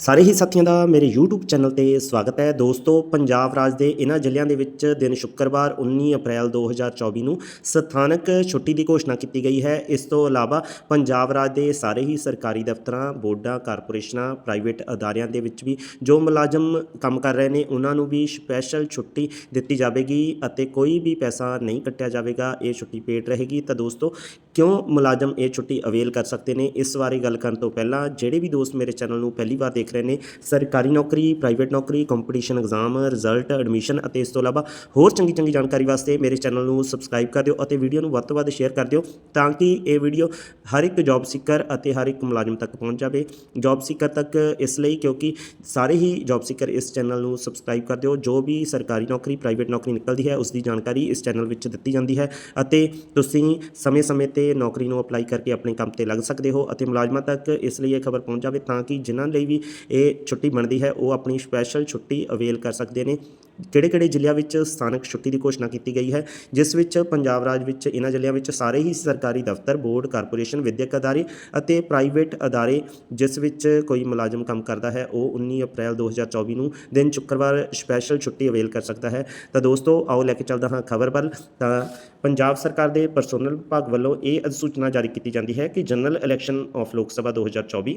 ਸਾਰੇ ਹੀ ਸਾਥੀਆਂ ਦਾ ਮੇਰੇ YouTube ਚੈਨਲ ਤੇ ਸਵਾਗਤ ਹੈ। ਦੋਸਤੋ, ਪੰਜਾਬ ਰਾਜ ਦੇ ਇਹਨਾਂ ਜ਼ਿਲ੍ਹਿਆਂ ਦੇ ਵਿੱਚ ਦਿਨ ਸ਼ੁੱਕਰਵਾਰ 19 ਅਪ੍ਰੈਲ 2024 ਨੂੰ ਸਥਾਨਕ ਛੁੱਟੀ ਦੀ ਘੋਸ਼ਣਾ ਕੀਤੀ ਗਈ ਹੈ। ਇਸ ਤੋਂ ਇਲਾਵਾ ਪੰਜਾਬ ਰਾਜ ਦੇ ਸਾਰੇ ਹੀ ਸਰਕਾਰੀ ਦਫ਼ਤਰਾਂ, ਬੋਰਡਾਂ, ਕਾਰਪੋਰੇਸ਼ਨਾਂ, ਪ੍ਰਾਈਵੇਟ ਅਦਾਰਿਆਂ ਦੇ ਵਿੱਚ ਵੀ ਜੋ ਮੁਲਾਜ਼ਮ ਕੰਮ ਕਰ ਰਹੇ ਨੇ ਉਹਨਾਂ ਨੂੰ ਵੀ ਸਪੈਸ਼ਲ ਛੁੱਟੀ ਦਿੱਤੀ ਜਾਵੇਗੀ ਅਤੇ ਕੋਈ ਵੀ ਪੈਸਾ ਨਹੀਂ ਕੱਟਿਆ ਜਾਵੇਗਾ, ਇਹ ਛੁੱਟੀ ਪੇਡ ਰਹੇਗੀ। ਤਾਂ ਦੋਸਤੋ ਕਿਉਂ ਮੁਲਾਜ਼ਮ ਇਹ ਛੁੱਟੀ ਅਵੇਲ ਕਰ ਸਕਦੇ ਨੇ? ਇਸ ਬਾਰੇ ਗੱਲ ਕਰਨ ਤੋਂ ਪਹਿਲਾਂ ਜਿਹੜੇ ਵੀ ਦੋਸਤ ਮੇਰੇ ਚੈਨਲ ਨੂੰ ਪਹਿਲੀ ਵਾਰ ਦੇਖ ਰਹੇ ਨੇ, ਸਰਕਾਰੀ ਨੌਕਰੀ ਪ੍ਰਾਈਵੇਟ ਨੌਕਰੀ ਕੰਪੀਟੀਸ਼ਨ ਐਗਜ਼ਾਮ ਰਿਜ਼ਲਟ ਐਡਮਿਸ਼ਨ ਅਤੇ ਇਸ ਤੋਂ ਇਲਾਵਾ ਹੋਰ ਚੰਗੀ ਚੰਗੀ ਜਾਣਕਾਰੀ ਵਾਸਤੇ ਮੇਰੇ ਚੈਨਲ ਨੂੰ ਸਬਸਕ੍ਰਾਈਬ ਕਰ ਦਿਓ ਅਤੇ ਵੀਡੀਓ ਨੂੰ ਵੱਧ ਤੋਂ ਵੱਧ ਸ਼ੇਅਰ ਕਰ ਦਿਓ ਤਾਂ ਕਿ ਇਹ ਵੀਡੀਓ ਹਰ ਇੱਕ ਜੌਬ ਸੀਕਰ ਅਤੇ ਹਰ ਇੱਕ ਮੁਲਾਜ਼ਮ ਤੱਕ ਪਹੁੰਚ ਜਾਵੇ। ਜੌਬ ਸੀਕਰ ਤੱਕ ਇਸ ਲਈ ਕਿਉਂਕਿ ਸਾਰੇ ਹੀ ਜੌਬ ਸੀਕਰ ਇਸ ਚੈਨਲ ਨੂੰ ਸਬਸਕ੍ਰਾਈਬ ਕਰ ਦਿਓ। ਜੋ ਵੀ ਸਰਕਾਰੀ ਨੌਕਰੀ ਪ੍ਰਾਈਵੇਟ ਨੌਕਰੀ ਨਿਕਲਦੀ ਹੈ ਉਸ ਦੀ ਜਾਣਕਾਰੀ ਇਸ ਚੈਨਲ ਵਿੱਚ ਦਿੱਤੀ ਜਾਂਦੀ ਹੈ ਅਤੇ ਤੁਸੀਂ ਸਮੇਂ-ਸਮੇਂ ਤੇ ਨੌਕਰੀ ਨੂੰ ਅਪਲਾਈ ਕਰਕੇ ਆਪਣੇ ਕੰਮ ਤੇ ਲੱਗ ਸਕਦੇ ਹੋ ਅਤੇ ਮੁਲਾਜ਼ਮਾਂ ਤੱਕ ਇਸ ਲਈ ਇਹ ਖਬਰ ਪਹੁੰਚ ਜਾਵੇ ਤਾਂ ਕਿ ਜਿਨ੍ਹਾਂ ਲਈ ਵੀ ਇਹ ਛੁੱਟੀ ਬਣਦੀ ਹੈ, ਉਹ ਆਪਣੀ ਸਪੈਸ਼ਲ ਛੁੱਟੀ ਅਵੇਲ ਕਰ ਸਕਦੇ ਨੇ। ਕਿਹੜੇ-ਕਿਹੜੇ ਜ਼ਿਲ੍ਹਿਆਂ ਵਿੱਚ ਸਥਾਨਕ ਛੁੱਟੀ ਦੀ ਘੋਸ਼ਣਾ ਕੀਤੀ ਗਈ ਹੈ? ਜਿਸ ਵਿੱਚ ਪੰਜਾਬ ਰਾਜ ਵਿੱਚ ਇਹਨਾਂ ਜ਼ਿਲ੍ਹਿਆਂ ਵਿੱਚ ਸਾਰੇ ਹੀ ਸਰਕਾਰੀ ਦਫ਼ਤਰ, ਬੋਰਡ, ਕਾਰਪੋਰੇਸ਼ਨ, ਵਿਦਿਅਕ ਅਦਾਰੇ ਅਤੇ ਪ੍ਰਾਈਵੇਟ ਅਦਾਰੇ ਜਿਸ ਵਿੱਚ ਕੋਈ ਮੁਲਾਜ਼ਮ ਕੰਮ ਕਰਦਾ ਹੈ, ਉਹ 19 ਅਪ੍ਰੈਲ 2024 ਨੂੰ ਦਿਨ ਸ਼ੁੱਕਰਵਾਰ ਸਪੈਸ਼ਲ ਛੁੱਟੀ ਅਵੇਲ ਕਰ ਸਕਦਾ ਹੈ। ਤਾਂ ਦੋਸਤੋ, ਆਓ ਲੈ ਕੇ ਚੱਲਦਾ ਹਾਂ ਖਬਰ ਵੱਲ। ਤਾਂ ਪੰਜਾਬ ਸਰਕਾਰ ਦੇ ਪਰਸੋਨਲ ਵਿਭਾਗ ਵੱਲੋਂ ਇਹ ਅਧਿਸੂਚਨਾ ਜਾਰੀ ਕੀਤੀ ਜਾਂਦੀ ਹੈ ਕਿ ਜਨਰਲ ਇਲੈਕਸ਼ਨ ਆਫ ਲੋਕ ਸਭਾ 2024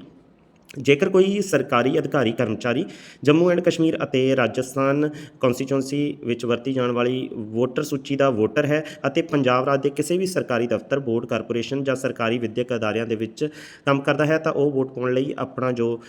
ਜੇਕਰ ਕੋਈ ਸਰਕਾਰੀ ਅਧਿਕਾਰੀ, ਕਰਮਚਾਰੀ ਜੰਮੂ ਐਂਡ ਕਸ਼ਮੀਰ ਅਤੇ ਰਾਜਸਥਾਨ ਕਨਸਟੀਚੁਐਂਸੀ ਵਿੱਚ ਵਰਤੀ ਜਾਣ ਵਾਲੀ ਵੋਟਰ ਸੂਚੀ ਦਾ ਵੋਟਰ ਹੈ ਅਤੇ ਪੰਜਾਬ ਰਾਜ ਦੇ ਕਿਸੇ ਵੀ ਸਰਕਾਰੀ ਦਫ਼ਤਰ, ਬੋਰਡ, ਕਾਰਪੋਰੇਸ਼ਨ ਜਾਂ ਸਰਕਾਰੀ ਵਿਦਿਅਕ ਅਦਾਰਿਆਂ ਦੇ ਵਿੱਚ ਕੰਮ ਕਰਦਾ ਹੈ, ਤਾਂ ਉਹ ਵੋਟ ਪਾਉਣ ਲਈ ਆਪਣਾ ਜੋ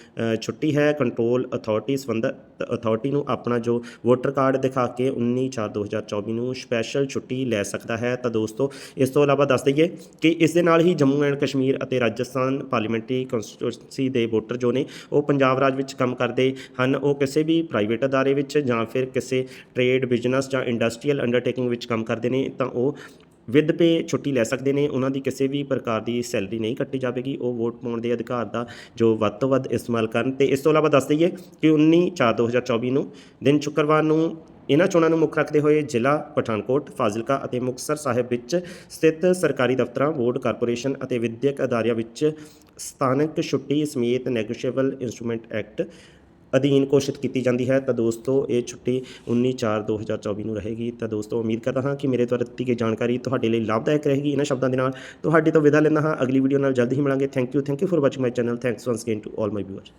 ਛੁੱਟੀ ਹੈ ਕੰਟਰੋਲ ਅਥਾਰਟੀ ਸੰਬੰਧਿਤ ਅਥਾਰਟੀ ਨੂੰ ਆਪਣਾ ਜੋ ਵੋਟਰ ਕਾਰਡ ਦਿਖਾ ਕੇ 19/4/2024 ਨੂੰ ਸਪੈਸ਼ਲ ਛੁੱਟੀ ਲੈ ਸਕਦਾ ਹੈ। ਤਾਂ ਦੋਸਤੋ, ਇਸ ਤੋਂ ਇਲਾਵਾ ਦੱਸ ਦਈਏ ਕਿ ਇਸ ਦੇ ਨਾਲ ਹੀ ਜੰਮੂ ਐਂਡ ਕਸ਼ਮੀਰ ਅਤੇ ਰਾਜਸਥਾਨ ਪਾਰਲੀਮੈਂਟਰੀ ਕਨਸਟੀਟਿਊਂਸੀ ਦੇ ਵੋਟਰ ਜੋ ਨੇ ਉਹ ਪੰਜਾਬ ਰਾਜ ਵਿੱਚ ਕੰਮ ਕਰਦੇ ਹਨ, ਉਹ ਕਿਸੇ ਵੀ ਪ੍ਰਾਈਵੇਟ ਅਦਾਰੇ ਵਿੱਚ ਜਾਂ ਫਿਰ ਕਿਸੇ ਟ੍ਰੇਡ ਬਿਜ਼ਨਸ ਜਾਂ ਇੰਡਸਟਰੀਅਲ ਅੰਡਰਟੇਕਿੰਗ ਵਿੱਚ ਕੰਮ ਕਰਦੇ ਨੇ, ਤਾਂ ਉਹ ਵਿਦ ਪੇ ਛੁੱਟੀ ਲੈ ਸਕਦੇ ਨੇ, ਉਹਨਾਂ ਦੀ ਕਿਸੇ ਵੀ ਪ੍ਰਕਾਰ ਦੀ ਸੈਲਰੀ ਨਹੀਂ ਕੱਟੀ ਜਾਵੇਗੀ, ਉਹ ਵੋਟ ਪਾਉਣ ਦੇ ਅਧਿਕਾਰ ਦਾ ਜੋ ਵੱਧ ਤੋਂ ਵੱਧ ਇਸਤੇਮਾਲ ਕਰਨ, ਤੇ ਇਸ ਤੋਂ ਇਲਾਵਾ ਦੱਸ ਦਈਏ ਕਿ 19/4/2024 ਨੂੰ ਦਿਨ ਸ਼ੁੱਕਰਵਾਰ ਨੂੰ ਇਹਨਾਂ ਚੋਣਾਂ ਨੂੰ ਮੁੱਖ ਰੱਖਦੇ ਹੋਏ ਜ਼ਿਲ੍ਹਾ ਪਠਾਨਕੋਟ, ਫਾਜ਼ਿਲਕਾ ਅਤੇ ਮੁਕਤਸਰ ਸਾਹਿਬ ਵਿੱਚ ਸਥਿਤ ਸਰਕਾਰੀ ਦਫ਼ਤਰਾਂ ਬੋਰਡ ਕਾਰਪੋਰੇਸ਼ਨ ਅਤੇ ਵਿਦਿਅਕ ਅਦਾਰਿਆਂ ਵਿੱਚ ਸਥਾਨਕ ਛੁੱਟੀ ਸਮੇਤ ਨੈਗੋਸ਼ੀਏਬਲ ਇਨਸਟਰੂਮੈਂਟ ਐਕਟ ਅਧੀਨ ਘੋਸ਼ਿਤ ਕੀਤੀ ਜਾਂਦੀ ਹੈ। ਤਾਂ ਦੋਸਤੋ, ਇਹ ਛੁੱਟੀ 19/4/2024 ਨੂੰ ਰਹੇਗੀ। ਤਾਂ ਦੋਸਤੋ, ਉਮੀਦ ਕਰਦਾ ਹਾਂ ਕਿ ਮੇਰੇ ਦੁਆਰਾ ਦਿੱਤੀ ਗਈ ਜਾਣਕਾਰੀ ਤੁਹਾਡੇ ਲਈ ਲਾਭਦਾਇਕ ਰਹੇਗੀ। ਇਹਨਾਂ ਸ਼ਬਦਾਂ ਦੇ ਨਾਲ ਤੁਹਾਡੇ ਤੋਂ ਵਿਦਾ ਲੈਂਦਾ ਹਾਂ। ਅਗਲੀ ਵੀਡੀਓ ਨਾਲ ਜਲਦੀ ਹੀ ਮਿਲਾਂਗੇ। Thank you thank you for watching my channel thanks once again to all my viewers